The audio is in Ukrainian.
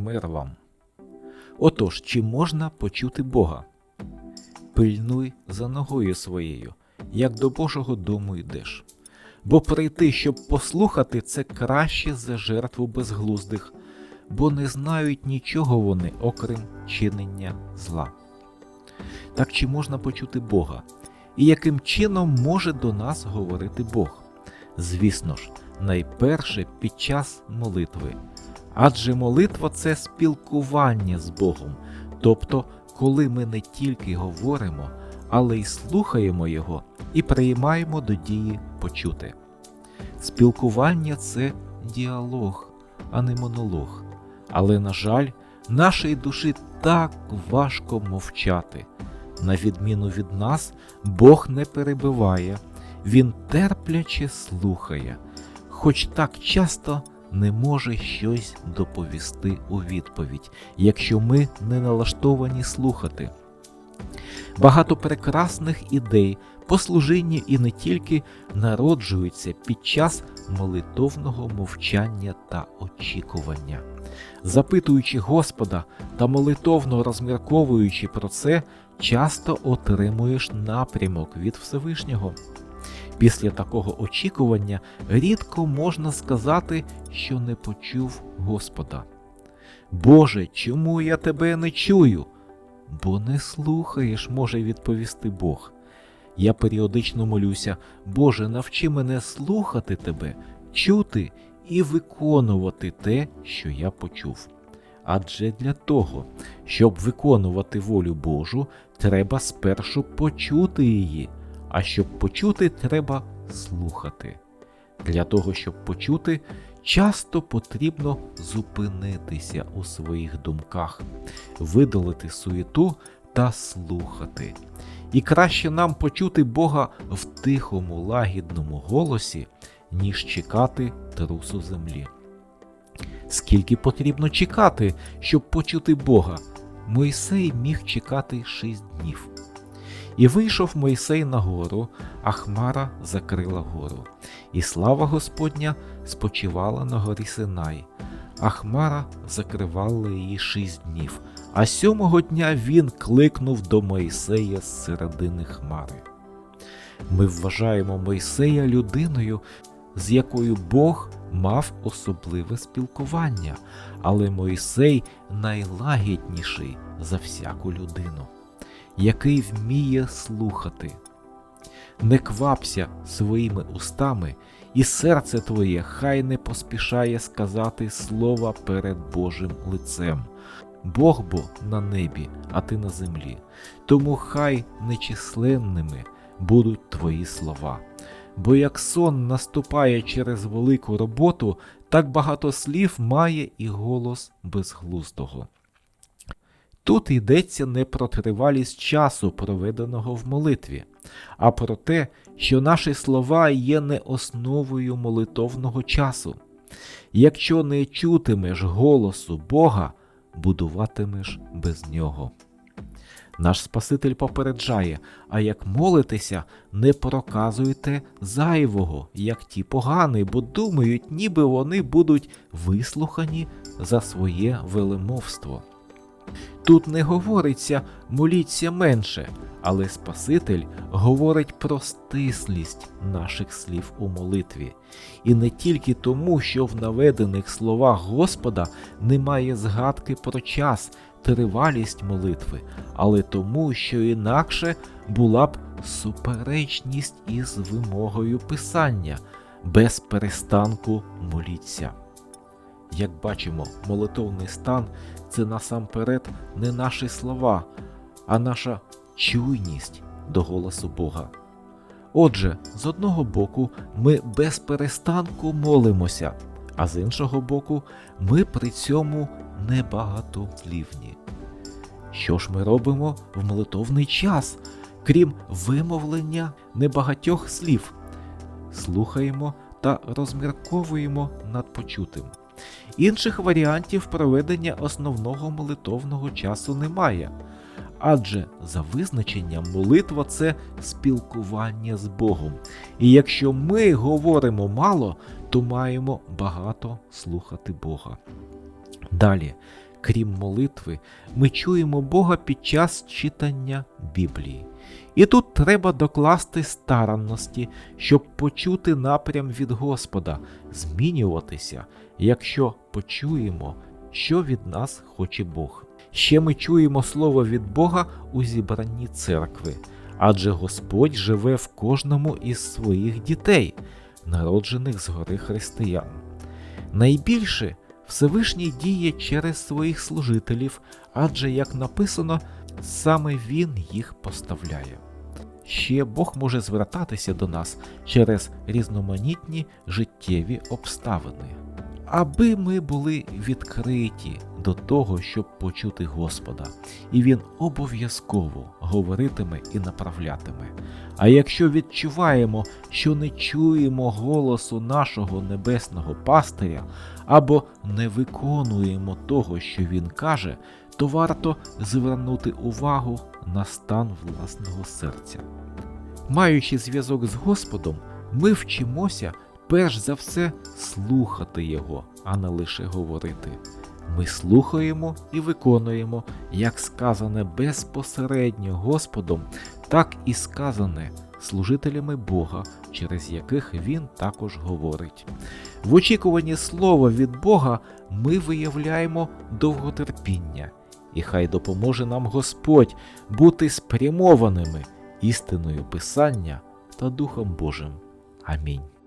Мир вам. Отож, чи можна почути Бога? Пильнуй за ногою своєю, як до Божого дому йдеш. Бо прийти, щоб послухати, це краще за жертву безглуздих, бо не знають нічого вони, окрім чинення зла. Так чи можна почути Бога? І яким чином може до нас говорити Бог? Звісно ж, найперше під час молитви. Адже молитва це спілкування з Богом, тобто, коли ми не тільки говоримо, але й слухаємо Його і приймаємо до дії почути. Спілкування це діалог, а не монолог. Але, на жаль, нашій душі так важко мовчати. На відміну від нас, Бог не перебиває, Він терпляче слухає, хоч так часто не може щось доповісти у відповідь, якщо ми не налаштовані слухати. Багато прекрасних ідей по служінні і не тільки народжуються під час молитовного мовчання та очікування. Запитуючи Господа та молитовно розмірковуючи про це, часто отримуєш напрямок від Всевишнього. Після такого очікування рідко можна сказати, що не почув Господа. Боже, чому я тебе не чую? Бо не слухаєш, може відповісти Бог. Я періодично молюся, Боже, навчи мене слухати Тебе, чути і виконувати те, що я почув. Адже для того, щоб виконувати волю Божу, треба спершу почути її, а щоб почути, треба слухати. Для того, щоб почути, часто потрібно зупинитися у своїх думках, видалити суєту та слухати. І краще нам почути Бога в тихому, лагідному голосі, ніж чекати трусу землі. Скільки потрібно чекати, щоб почути Бога? Мойсей міг чекати шість днів. І вийшов Мойсей на гору, а хмара закрила гору, і слава Господня спочивала на горі Синай, а хмара закривала її шість днів. А сьомого дня він кликнув до Мойсея з середини хмари. Ми вважаємо Мойсея людиною, з якою Бог мав особливе спілкування, але Мойсей найлагідніший за всяку людину, який вміє слухати. Не квапся своїми устами, і серце твоє хай не поспішає сказати слова перед Божим лицем. Бог бо на небі, а ти на землі. Тому хай нечисленними будуть твої слова. Бо як сон наступає через велику роботу, так багато слів має і голос безглуздого. Тут йдеться не про тривалість часу, проведеного в молитві, а про те, що наші слова є не основою молитовного часу. Якщо не чутимеш голосу Бога, будуватимеш без нього. Наш Спаситель попереджає, а як молитеся, не проказуйте зайвого, як ті погані, бо думають, ніби вони будуть вислухані за своє велемовство. Тут не говориться моліться менше, але Спаситель говорить про стислість наших слів у молитві, і не тільки тому, що в наведених словах Господа немає згадки про час, тривалість молитви, але тому, що інакше була б суперечність із вимогою Писання без перестанку моліться. Як бачимо, молитовний стан це насамперед не наші слова, а наша чуйність до голосу Бога. Отже, з одного боку, ми без перестанку молимося, а з іншого боку, ми при цьому небагатослівні. Що ж ми робимо в молитовний час, крім вимовлення небагатьох слів? Слухаємо та розмірковуємо над почутим. Інших варіантів проведення основного молитовного часу немає, адже за визначенням молитва це спілкування з Богом. І якщо ми говоримо мало, то маємо багато слухати Бога. Далі, Крім молитви, ми чуємо Бога під час читання Біблії. І тут треба докласти старанності, щоб почути напрям від Господа, змінюватися, якщо почуємо, що від нас хоче Бог. Ще ми чуємо слово від Бога у зібранні церкви, адже Господь живе в кожному із своїх дітей, народжених згори християн. Найбільше Всевишній діє через своїх служителів, адже, як написано, саме Він їх поставляє. Ще Бог може звертатися до нас через різноманітні життєві обставини, аби ми були відкриті до того, щоб почути Господа, і Він обов'язково говоритиме і направлятиме. А якщо відчуваємо, що не чуємо голосу нашого небесного пастиря або не виконуємо того, що він каже, то варто звернути увагу на стан власного серця. Маючи зв'язок з Господом, ми вчимося перш за все слухати Його, а не лише говорити. Ми слухаємо і виконуємо як сказане безпосередньо Господом, так і сказане служителями Бога, через яких Він також говорить. В очікуванні слова від Бога ми виявляємо довготерпіння, і хай допоможе нам Господь бути спрямованими істиною Писання та Духом Божим. Амінь.